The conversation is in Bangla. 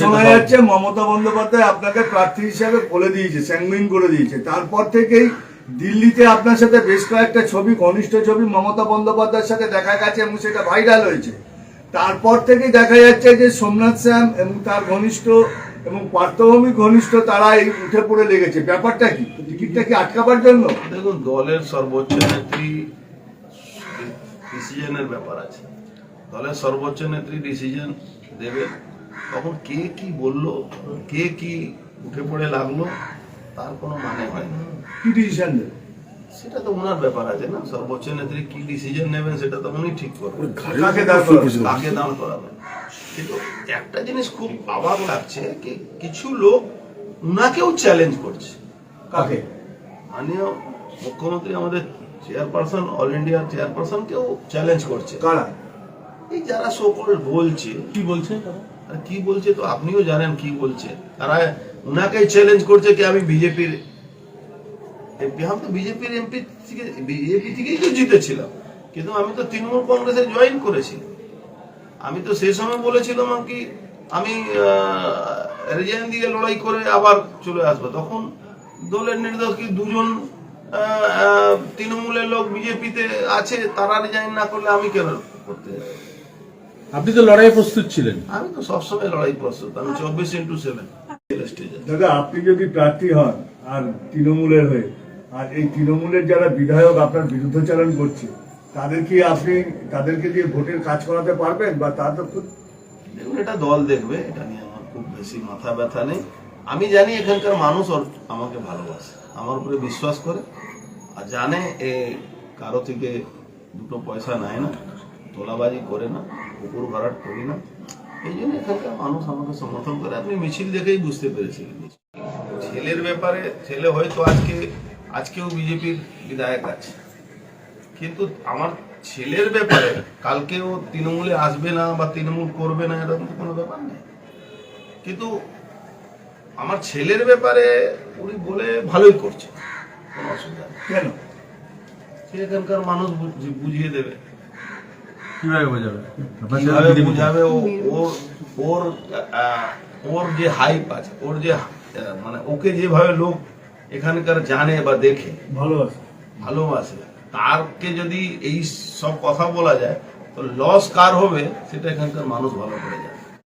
শোনা যাচ্ছে মমতা বন্দ্যোপাধ্যায় আপনাকে প্রার্থী হিসেবে বলে দিয়েছে স্যাংগুইন করে দিয়েছে। তারপর থেকেই দিল্লিতে আপনার সাথে বেশ কয়েকটা ছবি ঘনিষ্ঠ ছবি মমতা বন্দ্যোপাধ্যায়ের সাথে দেখা গেছে এবং সেটা ভাইরাল হয়েছে। তারপর থেকেই দেখা যাচ্ছে যে সোমনাথ শ্যাম এবং তার ঘনিষ্ঠ এবং পার্থভূমি ঘনিষ্ঠ তারা এই উঠে পড়ে লেগেছে। ব্যাপারটা কি? টিকিটটা কি আটকাবার জন্য? দেখুন দলের সর্বোচ্চ নেত্রী ডিসিশনের ব্যাপার আছে। দলের সর্বোচ্চ নেত্রী ডিসিশন দেবে। তখন কে কি বলল কে কি উঠে পড়ে লাগল তার কোনো মানে হয় না কি ডিসিশন সেটা তো ওনার ব্যাপার আছে না সর্বোচ্চ নেত্রী কি ডিসিশন নেবেন সেটা তো উনি ঠিক করবেন। কাকে দাঁড় করাবেন? কিন্তু একটা জিনিস খুব অবাক লাগছে কি কিছু লোক উনাকেও চ্যালেঞ্জ করছে। কাকে? মাননীয় মুখ্যমন্ত্রী আমাদের চেয়ারপারসন অল ইন্ডিয়ার চেয়ারপারসনকেও চ্যালেঞ্জ করছে। কারা? এই যারা সকল বলছে কি বলছে? আর কি বলছে তো আপনিও জানেন কি বলছে। তারা উনাকেই চ্যালেঞ্জ করছে কি আমি বিজেপির এমপি আমি তো বিজেপির এমপি থেকে, বিজেপি থেকেই তো জিতেছিলাম। কিন্তু আমি তো তৃণমূল কংগ্রেসে জয়েন করেছি। আমি তো সেই সময় বলেছিলাম কি, আমি রিজাইন দিয়ে লড়াই করে আবার চলে আসব। তখন দলের নির্দেশ কি দুজন তৃণমূলের লোক বিজেপিতে আছে, তারা রিজাইন না করলে আমি কেন? আপনি তো লড়াই প্রস্তুত ছিলেন। আমি তো সবসময় লড়াই প্রস্তুত আমি চব্বিশ ইন্টু সেভেন স্টেজে দাদা আপনি যদি প্রার্থী হন আর তৃণমূলের হয়ে আর এই তৃণমূলের যারা বিধায়ক আপনার বিরুদ্ধচারণ করছে তাদের কি আপনি তাদেরকে দিয়ে ভোটের কাজ করাতে পারবেন বা তা তো খুব- দেখুন এটা দল দেখবে এটা নিয়ে আমার খুব বেশি মাথা ব্যথা নেই। আমি জানি এখানকার মানুষ আমাকে ভালোবাসে আমার উপরে বিশ্বাস করে। আর জানে এ কারও থেকে দুটো পয়সা নেয় না। তোলাবাজি করে না কুকুর ভরাট করি না। এই জন্য এখানকার মানুষ আমাকে সমর্থন করে। আপনি মিছিল দেখেই বুঝতে পেরেছিলেন। ছেলের ব্যাপারে ছেলে হয়তো আজকে আজকেও বিজেপির বিধায়ক আছে। কিন্তু আমার ছেলের ব্যাপারে কালকেও তৃণমূলে আসবে না বা তৃণমূল করবে না এরকম তো কোনো ব্যাপার নেই। কিন্তু আমার ছেলের ব্যাপারে উনি বলে ভালোই করছে। কোনো অসুবিধা নেই। কেন? সে এখানকার মানুষ বুঝ- বুঝিয়ে দেবে। কীভাবে বোঝাবে? কীভাবে বোঝাবে। ও ওর ওর ওর যে হাইপ আছে ওর যে মানে ওকে যেভাবে লোক এখানকার জানে বা দেখে ভালোবাসে। ভালোবাসে তারকে যদি এই সব কথা বলা যায় তো লস কার হবে সেটা এখানকার মানুষ ভালো করে জানে।